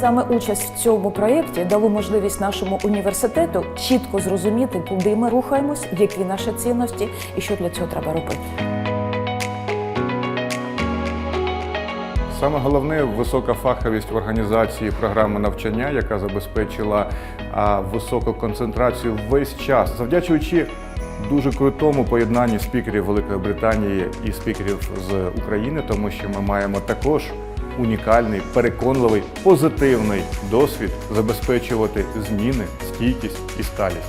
Саме участь в цьому проєкті дало можливість нашому університету чітко зрозуміти, куди ми рухаємось, які наші цінності і що для цього треба робити. Саме головне висока фаховість в організації програми навчання, яка забезпечила високу концентрацію весь час, завдячуючи дуже крутому поєднанні спікерів Великої Британії і спікерів з України, тому що ми маємо також унікальний, переконливий, позитивний досвід забезпечувати зміни, стійкість і сталість.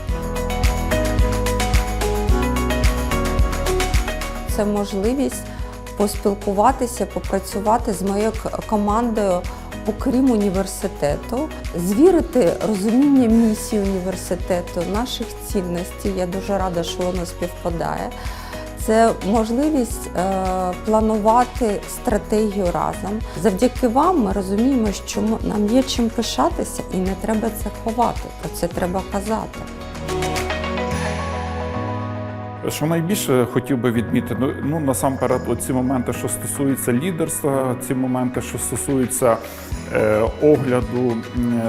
Це можливість поспілкуватися, попрацювати з моєю командою, окрім університету, звірити розуміння місії університету, наших цінностей. Я дуже рада, що воно співпадає. Це можливість е, планувати стратегію разом. Завдяки вам ми розуміємо, що нам є чим пишатися, і не треба це ховати. Про це треба казати. Що найбільше хотів би відмітити, ну, ну насамперед, ці моменти, що стосуються лідерства, ці моменти, що стосуються огляду м,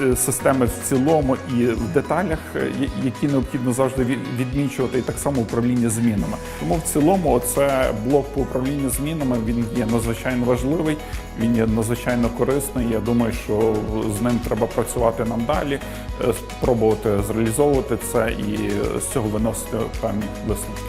е, системи в цілому і в деталях, е, які необхідно завжди відмічувати, і так само управління змінами. Тому в цілому це блок по управлінню змінами він є надзвичайно важливий, він є надзвичайно корисний. Я думаю, що з ним треба працювати нам далі, е, спробувати зреалізовувати це і з цього виносити певні висновки.